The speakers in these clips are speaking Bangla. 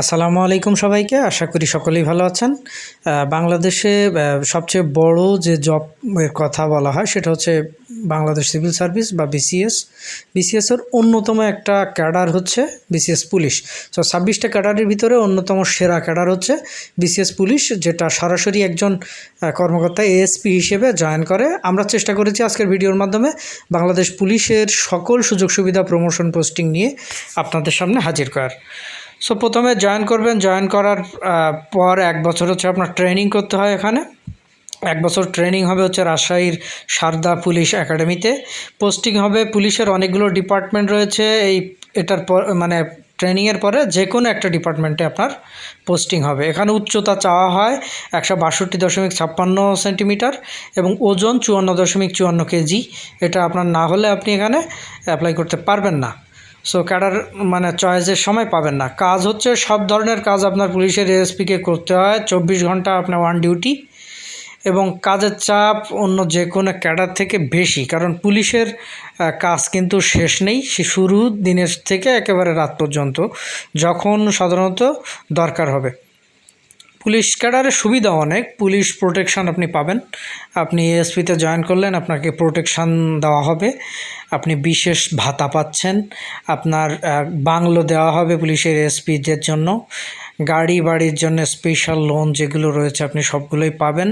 আসসালামু আলাইকুম সবাইকে। আশা করি সকলেই ভালো আছেন। বাংলাদেশে সবচেয়ে বড় যে জব এর কথা বলা হয় সেটা হচ্ছে বাংলাদেশ সিভিল সার্ভিস বা বিসিএস। বিসিএসের অন্যতম একটা ক্যাডার হচ্ছে বিসিএস পুলিশ। তো ছাব্বিশটা ক্যাডারের ভিতরে অন্যতম সেরা ক্যাডার হচ্ছে বিসিএস পুলিশ, যেটা সরাসরি একজন কর্মকর্তা এএসপি হিসেবে জয়েন করে। আমরা চেষ্টা করেছি আজকের ভিডিওর মাধ্যমে বাংলাদেশ পুলিশের সকল সুযোগ সুবিধা প্রমোশন পোস্টিং নিয়ে আপনাদের সামনে হাজির করার। সো প্রথমে জয়েন করবেন জয়েন করার পর এক বছর হচ্ছে আপনার ট্রেনিং করতে হয় এখানে। এক বছর ট্রেনিং হবে হচ্ছে রাজশাহীর সারদা পুলিশ একাডেমিতে। পোস্টিং হবে, পুলিশের অনেকগুলো ডিপার্টমেন্ট রয়েছে। এই, এটার পর মানে ট্রেনিংয়ের পরে যে কোনো একটা ডিপার্টমেন্টে আপনার পোস্টিং হবে। এখানে উচ্চতা চাওয়া হয় একশো বাষট্টি দশমিক ছাপ্পান্ন সেন্টিমিটার এবং ওজন চুয়ান্ন দশমিক চুয়ান্ন কেজি। এটা আপনার না হলে আপনি এখানে অ্যাপ্লাই করতে পারবেন না। সো ক্যাডার মানে চয়েসের সময় পাবেন না। কাজ হচ্ছে সব ধরনের কাজ আপনার পুলিশের এএসপিকে করতে হয়। চব্বিশ ঘণ্টা আপনার ওয়ান ডিউটি এবং কাজের চাপ অন্য যে কোনো ক্যাডার থেকে বেশি, কারণ পুলিশের কাজ কিন্তু শেষ নেই। সে শুরু দিনের থেকে একেবারে রাত পর্যন্ত, যখন সাধারণত দরকার হবে। পুলিশ ক্যাডারের সুবিধা অনেক, পুলিশ প্রোটেকশান আপনি পাবেন। আপনি এএসপিতে জয়েন করলেন, আপনাকে প্রোটেকশন দেওয়া হবে। আপনি বিশেষ ভাতা পাচ্ছেন। আপনার বাংলো দেওয়া হবে পুলিশের এএসপিদের জন্য। গাড়ি বাড়ির জন্য স্পেশাল লোন যেগুলো রয়েছে আপনি সবগুলোই পাবেন।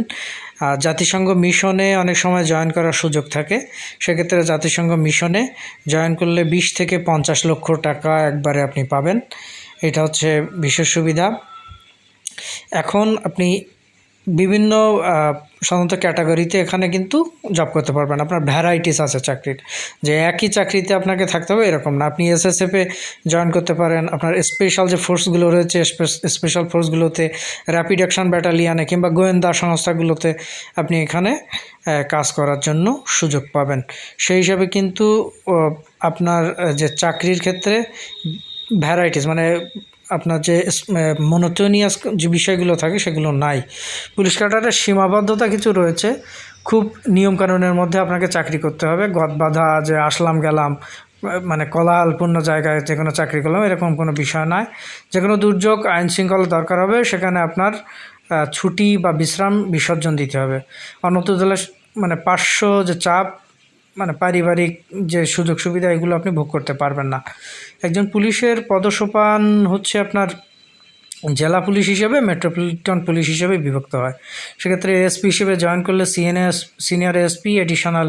জাতিসংঘ মিশনে অনেক সময় জয়েন করার সুযোগ থাকে। সেক্ষেত্রে জাতিসংঘ মিশনে জয়েন করলে বিশ থেকে পঞ্চাশ লক্ষ টাকা একবারে আপনি পাবেন। এটা হচ্ছে বিশেষ সুবিধা। এখন আপনি বিভিন্ন সাধারণত ক্যাটাগরিতে এখানে কিন্তু জব করতে পারবেন। আপনার ভ্যারাইটিস আছে চাকরির। যে একই চাকরিতে আপনাকে থাকতে হবে, এরকম না। আপনি এসএসএফে জয়েন করতে পারেন। আপনার স্পেশাল যে ফোর্সগুলো রয়েছে স্পেশাল ফোর্সগুলোতে র্যাপিড অ্যাকশন ব্যাটালিয়ানে কিংবা গোয়েন্দা সংস্থাগুলোতে আপনি এখানে কাজ করার জন্য সুযোগ পাবেন। সেই হিসাবে কিন্তু আপনার যে চাকরির ক্ষেত্রে ভ্যারাইটিস মানে আপনার যে মনোটোনিয়াস যে বিষয়গুলো থাকে সেগুলো নাই। পুলিশ কাটারের সীমাবদ্ধতা কিছু রয়েছে। খুব নিয়মকানুনের মধ্যে আপনাকে চাকরি করতে হবে। গদ বাঁধা যে আসলাম, গেলাম মানে কোলাহলপূর্ণ জায়গায় যে কোনো চাকরি করলাম, এরকম কোনো বিষয় নয় যে কোনো দুর্যোগ আইন শৃঙ্খলা দরকার হবে, সেখানে আপনার ছুটি বা বিশ্রাম বিসর্জন দিতে হবে। অন্যত মানে পার্শ্ব যে চাপ মানে পারিবারিক যে সুযোগ সুবিধা এগুলো আপনি ভোগ করতে পারবেন না। একজন পুলিশের পদসোপান হচ্ছে আপনার জেলা পুলিশ হিসেবে, মেট্রোপলিটন পুলিশ হিসেবে বিভক্ত হয়। সেক্ষেত্রে এসপি হিসেবে জয়েন করলে CNS, senior SP additional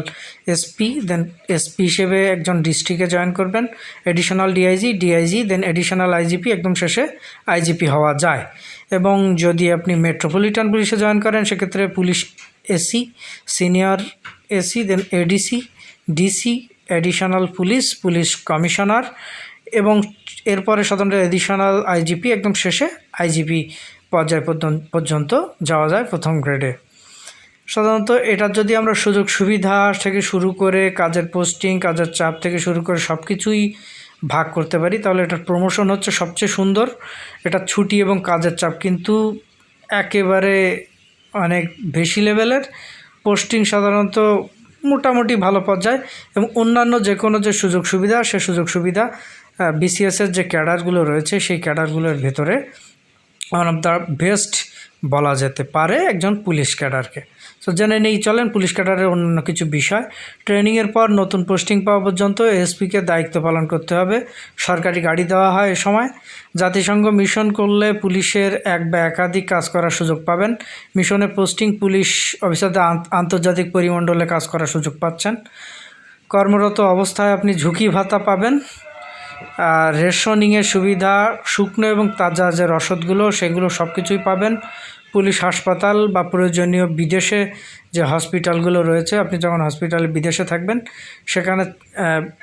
SP, then SP হিসেবে একজন ডিস্ট্রিক্টে জয়েন করবেন। Additional DIG DIG, then additional IGP, একদম শেষে আইজিপি হওয়া যায়। এবং যদি আপনি মেট্রোপলিটন পুলিশে জয়েন করেন, সেক্ষেত্রে police AC, senior AC, then ADC DC additional police police commissioner এবং এরপরে সাধারণত এডিশনাল আইজিপি, একদম শেষে আইজিপি পর্যায় পর্যন্ত- পর্যন্ত যাওয়া যায় প্রথম গ্রেডে। সাধারণত এটার যদি আমরা সুযোগ সুবিধা থেকে শুরু করে কাজের পোস্টিং, কাজের চাপ থেকে শুরু করে সব কিছুই ভাগ করতে পারি, তাহলে এটার প্রমোশন হচ্ছে সবচেয়ে সুন্দর। এটা ছুটি এবং কাজের চাপ কিন্তু একেবারে অনেক বেশি লেভেলের পোস্টিং সাধারণত মোটামুটি ভালো পর্যায়ে এবং অন্যান্য যে কোনো যে সুযোগ সুবিধা, সে সুযোগ সুবিধা বিসিএসের যে ক্যাডারগুলো রয়েছে, সেই ক্যাডারগুলোর ভেতরে ওয়ান অফ দ্য বেস্ট বলা যেতে পারে একজন পুলিশ ক্যাডারকে। তো জেনে নেই, চলেন পুলিশ ক্যাডারের অন্যান্য কিছু বিষয়। ট্রেনিংয়ের পর নতুন পোস্টিং পাওয়া পর্যন্ত এসপিকে দায়িত্ব পালন করতে হবে। সরকারি গাড়ি দেওয়া হয় এ সময়। জাতিসংঘ মিশন করলে পুলিশের এক বা একাধিক কাজ করার সুযোগ পাবেন। মিশনে পোস্টিং পুলিশ অফিসারদের আন্তর্জাতিক পরিমণ্ডলে কাজ করার সুযোগ পাচ্ছেন। কর্মরত অবস্থায় আপনি ঝুঁকি ভাতা পাবেন। আর রেশনিংয়ের সুবিধা, শুকনো এবং তাজা যে রসদগুলো, সেগুলো সব কিছুই পাবেন। পুলিশ হাসপাতাল বা প্রয়োজনীয় বিদেশে যে হসপিটালগুলো রয়েছে, আপনি যখন হসপিটালে বিদেশে থাকবেন, সেখানে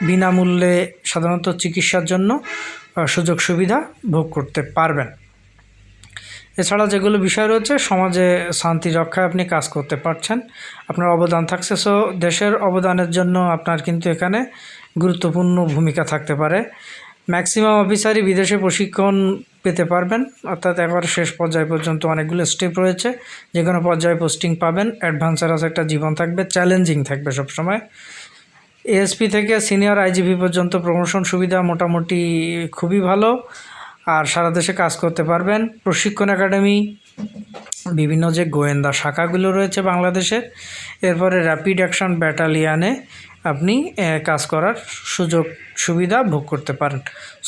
বিনামূল্যে সাধারণত চিকিৎসার জন্য সুযোগ সুবিধা ভোগ করতে পারবেন। এছাড়া যেগুলো বিষয় রয়েছে, সমাজে শান্তি রক্ষায় আপনি কাজ করতে পারছেন। আপনার অবদান থাকছে, সো দেশের অবদানের জন্য আপনার কিন্তু এখানে গুরুত্বপূর্ণ ভূমিকা থাকতে পারে। ম্যাক্সিমাম অফিসারই বিদেশে প্রশিক্ষণ পেতে পারবেন। অর্থাৎ একবার শেষ পর্যায় পর্যন্ত অনেকগুলো স্টেপ রয়েছে। যে কোনো পর্যায়ে পোস্টিং পাবেন। অ্যাডভান্সার একটা জীবন থাকবে। চ্যালেঞ্জিং থাকবে সবসময়। এএসপি থেকে সিনিয়র আইজিপি পর্যন্ত প্রমোশন সুবিধা মোটামুটি খুবই ভালো। আর সারা দেশে কাজ করতে পারবেন। প্রশিক্ষণ একাডেমি, বিভিন্ন যে গোয়েন্দা শাখাগুলো রয়েছে বাংলাদেশের। এরপরে র্যাপিড অ্যাকশন ব্যাটালিয়ানে আপনি কাজ করার সুযোগ, সুবিধা ভোগ করতে পারেন।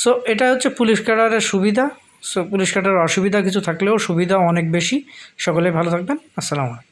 সো এটা হচ্ছে পুলিশ ক্যাডারের সুবিধা। সো পুলিশ ক্যাডারের অসুবিধা কিছু থাকলেও সুবিধা অনেক বেশি। সকলে ভালো থাকবেন। আসসালামু আলাইকুম।